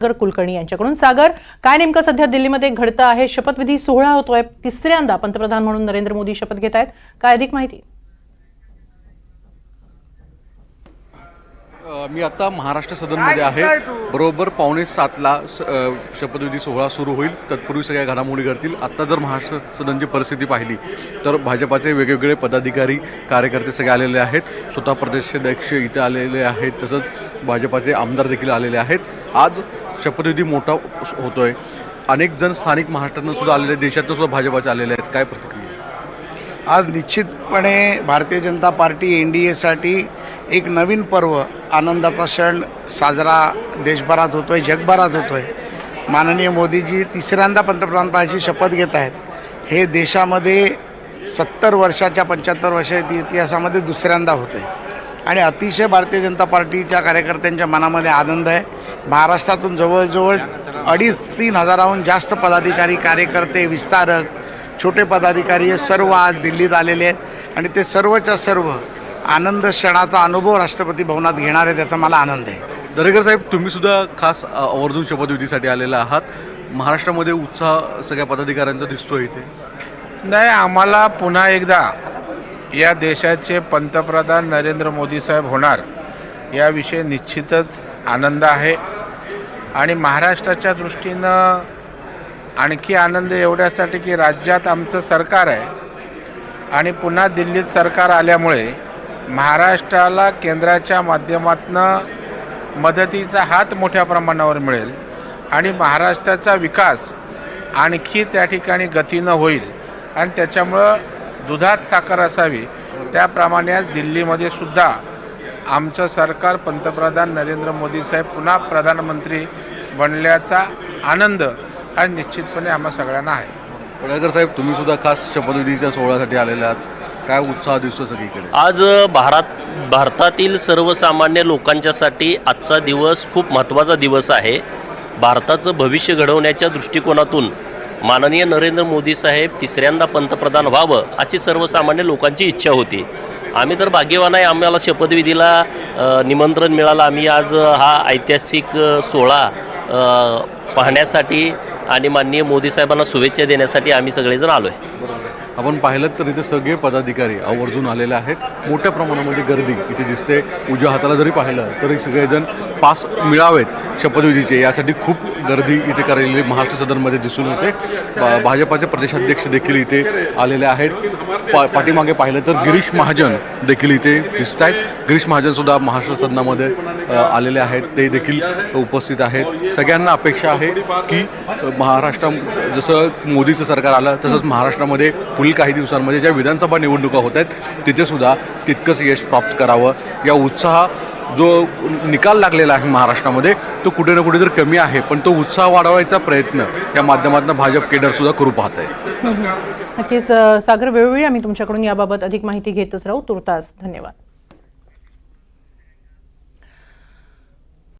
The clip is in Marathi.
सागर कुलकर्णी यांच्याकडून. सागर काय नेमकं सध्या दिल्लीमध्ये घडतं आहे? शपथविधी सोहळा होतोय. तिसऱ्यांदा पंतप्रधान म्हणून नरेंद्र मोदी शपथ घेत आहेत. काय अधिक माहिती? मी आता महाराष्ट्र सदनमध्ये आहे. बरोबर पावणे सातला शपथविधी सोहळा सुरू होईल. तत्पूर्वी सगळ्या घडामोडी घडतील. आत्ता जर महाराष्ट्र सदनची परिस्थिती पाहिली तर भाजपाचे वेगवेगळे पदाधिकारी कार्यकर्ते सगळे आलेले आहेत. स्वतः प्रदेशाध्यक्ष इथे आलेले आहेत. तसंच भाजपाचे आमदार देखील आलेले आहेत. आज शपथविधी मोठा होतोय. अनेक जण स्थानिक महाराष्ट्रातून सुद्धा आलेले आहेत, देशातून सुद्धा भाजपाचे आलेले आहेत. काय प्रतिक्रिया आज निश्चितपणे Bharatiya Janata Party N D एसाठी एक नवीन पर्व आनंदाचा क्षण साजरा देशभरात होतो आहे जगभरात होतो आहे माननीय मोदीजी तिसऱ्यांदा पंतप्रधानपदाची शपथ घेत आहेत. हे देशामध्ये सत्तर वर्षाच्या पंच्याहत्तर वर्षाच्या इतिहासामध्ये दुसऱ्यांदा होतं आहे आणि अतिशय भारतीय जनता पार्टीच्या कार्यकर्त्यांच्या मनामध्ये आनंद आहे. महाराष्ट्रातून जवळजवळ अडीच तीन हजाराहून जास्त पदाधिकारी कार्यकर्ते विस्तारक छोटे पदाधिकारी हे सर्व आज दिल्लीत आलेले आहेत. आणि ते सर्वच्या सर्व आनंद क्षणाचा अनुभव राष्ट्रपती भवनात घेणार आहे त्याचा मला आनंद आहे. दरेकर साहेब तुम्ही सुद्धा खास आवर्जून शपथविधीसाठी आलेला आहात. महाराष्ट्रामध्ये उत्साह सगळ्या पदाधिकाऱ्यांचा दिसतोय इथे. नाही आम्हाला पुन्हा एकदा या देशाचे पंतप्रधान नरेंद्र मोदी साहेब होणार याविषयी निश्चितच आनंद आहे. आणि महाराष्ट्राच्या दृष्टीनं आणखी आनंद एवढ्यासाठी की राज्यात आमचं सरकार आहे. आणि पुन्हा दिल्लीत सरकार आल्यामुळे महाराष्ट्राला केंद्राच्या माध्यमातनं मदतीचा हात मोठ्या प्रमाणावर मिळेल. आणि महाराष्ट्राचा विकास आणखी त्या ठिकाणी गतीनं होईल. आणि त्याच्यामुळं दुधात साखर असावी. त्याप्रमाणे आज दिल्लीमध्ये सुद्धा आमचं सरकार पंतप्रधान नरेंद्र मोदी साहेब पुन्हा प्रधानमंत्री बनल्याचा आनंद आज निश्चितपणे आम्हा सगळ्यांना आहे. पडळकर साहेब तुम्ही सुद्धा खास शपथविधीच्या सोहळ्यासाठी आलेले आहात. काय उत्साह दिसतो सगळीकडे? आज भारत भारतातील सर्वसामान्य लोकांच्यासाठी आजचा दिवस खूप महत्त्वाचा दिवस आहे. भारताचं भविष्य घडवण्याच्या दृष्टिकोनातून माननीय नरेंद्र मोदी साहेब तिसऱ्यांदा पंतप्रधान व्हावं अशी सर्वसामान्य लोकांची इच्छा होती. आम्ही तर भाग्यवान आहे आम्हाला शपथविधीला निमंत्रण मिळालं. आम्ही आज हा ऐतिहासिक सोहळा पाहण्यासाठी आणि माननीय मोदी साहेबांना शुभेच्छा देण्यासाठी आम्ही सगळेजण आलो आहे आपण पाहिलं तर इथे सगळे पदाधिकारी आवर्जून आलेले आहेत. मोठ्या प्रमाणामध्ये गर्दी इथे दिसते. उजव्या हाताला जरी पाहिलं तरी सगळेजण पास मिळावेत शपथविधीचे. यासाठी खूप गर्दी इथे करायलेली महाराष्ट्र सदनमध्ये दिसून येते. भाजपाचे प्रदेशाध्यक्ष देखील इथे आलेले आहेत. पा पाठीमागे पाहिलं तर गिरीश महाजन देखील इथे दिसत आहेत गिरीश महाजनसुद्धा महाराष्ट्र सदनामध्ये आलेले आहेत. ते देखील उपस्थित आहेत. सगळ्यांना अपेक्षा आहे की महाराष्ट्र जसं मोदीचं सरकार आलं तसंच महाराष्ट्रामध्ये पुढील काही दिवसांमध्ये ज्या विधानसभा निवडणुका होत आहेत तिथे सुद्धा तितकंच यश प्राप्त करावं. या उत्साह जो निकाल लागलेला आहे महाराष्ट्रामध्ये तो कुठे ना कुठे तर कमी आहे पण तो उत्साह वाढवायचा प्रयत्न या माध्यमातून भाजप केडर सुद्धा करू पाहत आहे. नक्कीच सागर वेळोवेळी आम्ही तुमच्याकडून याबाबत अधिक माहिती घेतच राहू. तुर्तास धन्यवाद.